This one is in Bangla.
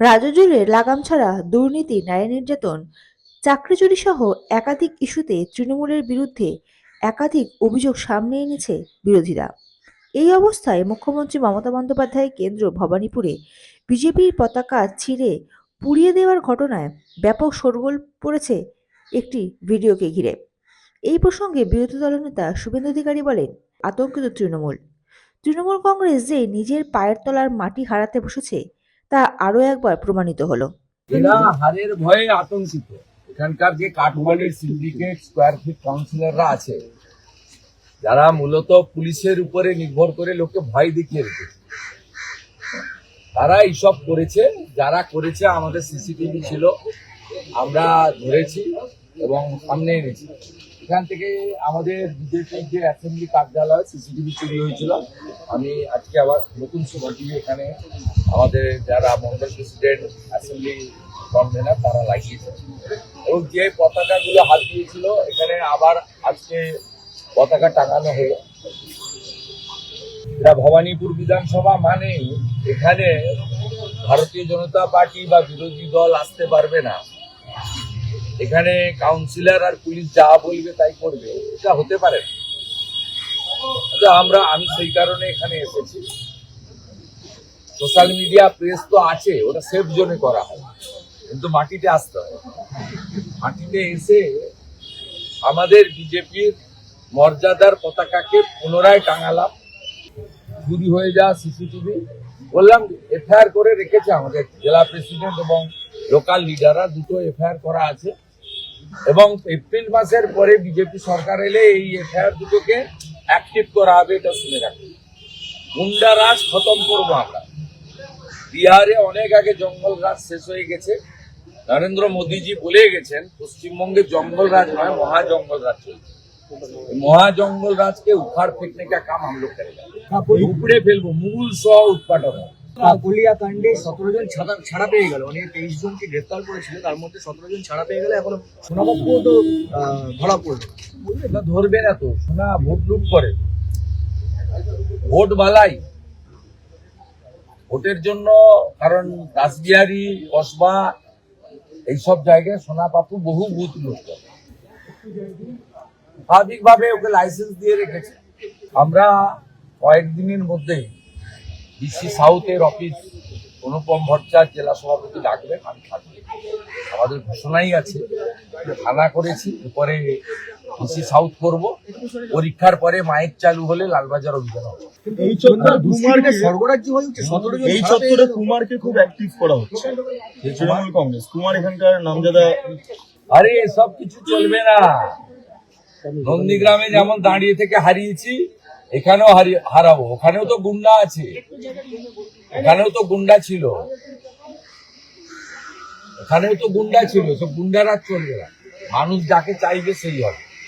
রাজজুড়ে লাগাম ছাড়া দুর্নীতি নারী নির্যাতন, চাকরি চুরি সহ একাধিক ইস্যুতে তৃণমূলের বিরুদ্ধে একাধিক অভিযোগ সামনে এনেছে বিরোধীরা। এই অবস্থায় মুখ্যমন্ত্রী মমতা বন্দ্যোপাধ্যায় কেন্দ্র ভবানীপুরে বিজেপির পতাকা ছিঁড়ে পুড়িয়ে দেওয়ার ঘটনায় ব্যাপক শোরগোল পড়েছে একটি ভিডিওকে ঘিরে। এই প্রসঙ্গে বিরোধী দলনেতা শুভেন্দু অধিকারী বলেন, আতঙ্কিত তৃণমূল। তৃণমূল কংগ্রেস যে নিজের পায়ের তলার মাটি হারাতে বসেছে তা আরও একবার প্রমাণিত হলো। এরা হারের ভয়ে আতঙ্কিত। এখানকার যে কাঠমান্ডির সিন্ডিকেট স্কোয়ার ফিট কাউন্সিলররা আছে, যারা মূলত পুলিশের উপরে নির্ভর করে লোককে ভয় দেখিয়ে রেখেছে তারা এইসব করেছে, যারা করেছে আমাদের সিসিটিভি ছিল, আমরা ধরেছি। এবং সামনে এনেছি। এখান থেকে আমাদের বিজেপির যে অ্যাসেম্বলি কার্যালয় সিসিটিভি চুরি হয়েছিল, আমি আজকে আবার নতুন সিসিটিভি এখানে আমাদের যারা মন্ডল প্রেসিডেন্ট অ্যাসেম্বলি কনভেনার তারা লাগিয়েছে। এবং যে পতাকাগুলো হাত দিয়েছিল, এখানে আবার আজকে পতাকা টাঙানো হলো। এটা ভবানীপুর বিধানসভা মানে এখানে ভারতীয় জনতা পার্টি বা বিরোধী দল আসতে পারবে না। এখানে কাউন্সিলর আর পুলিশ যা বলবে তাই করবে, এটা হতে পারে। তো আমরা, আমি সেই কারণে এখানে এসেছি। সোশ্যাল মিডিয়া প্রেস তো আছে, ওটা সেফ জোনে করা হয়। কিন্তু মাটিতে আসতে হয়। মাটিতে এসে আমাদের বিজেপির মর্যাদার পতাকাকে পুনরায় টাঙালাম। চুরি হয়ে যাওয়া সিসিটিভি। বললাম, এফআইআর করে রেখেছে আমাদের জেলা প্রেসিডেন্ট এবং লোকাল লিডাররা দুটো এফআইআর করা আছে। এবং এপ্রিল মাসের পরে বিজেপি সরকার এলে এই এফআইআর দুটোকে অ্যাক্টিভ করা হবে, এটা শুনে রাখবে গুন্ডা রাজ খতম করব আমরা। বিহারে অনেক আগে জঙ্গল রাজ শেষ হয়ে গেছে। নরেন্দ্র মোদীজি বলে গেছেন, পশ্চিমবঙ্গে জঙ্গল রাজ নয়, মহা জঙ্গল রাজ চলছে। মহা জঙ্গল রাজকে উপহার ফেকনে কাম হাম লোক উপড়ে ফেলব মূল সহ উৎপাদন হবে। কাণ্ডে সতেরো জন ছাড়া ছাড়া পেয়ে গেল। অনেক তেইশ জনকে গ্রেফতার করেছিল, তার মধ্যে সতেরো জন ছাড়া পেয়ে গেলে, এখনও সোনাবাবুও তো ধরা পড়ল। ধরবে না তো শোনা ভোট লুট করে। ভোট বালাই ভোটের জন্য, কারণ রাসবিহারী, কসবা, এইসব জায়গায় সোনা পাপু বহু বুথ লুট করে। স্বাভাবিকভাবে ওকে লাইসেন্স দিয়ে রেখেছে। আমরা কয়েকদিনের মধ্যেই ডিসি সাউথের অফিস অনুপম ভট্টাচার্য জেলা সভাপতি ডাকবেন আমি থাকব আমাদের ঘোষণাই আছে থানা করেছি এরপরে ডিসি সাউথ করব। পরীক্ষার পরে মাইক চালু হলে লালবাজার অভিযান হবে। এই চত্বরে স্বর্গরাজ্য হয়ে উঠছে এই চত্বরে কুমারকে খুব অ্যাক্টিভ করা হচ্ছে। তৃণমূল কংগ্রেস। কুমার এখানকার নামজাদা আরে এসব কিছু চলবে না। নন্দীগ্রামে যেমন দাঁড়িয়ে থেকে হারিয়েছি এখানেও হারাবো, ওখানেও তো গুন্ডা আছে। এখানেও তো গুন্ডা ছিল। ওখানেও তো গুন্ডা ছিল, সব গুন্ডারা চলবে না। মানুষ যাকে চাইবে সেই হবে।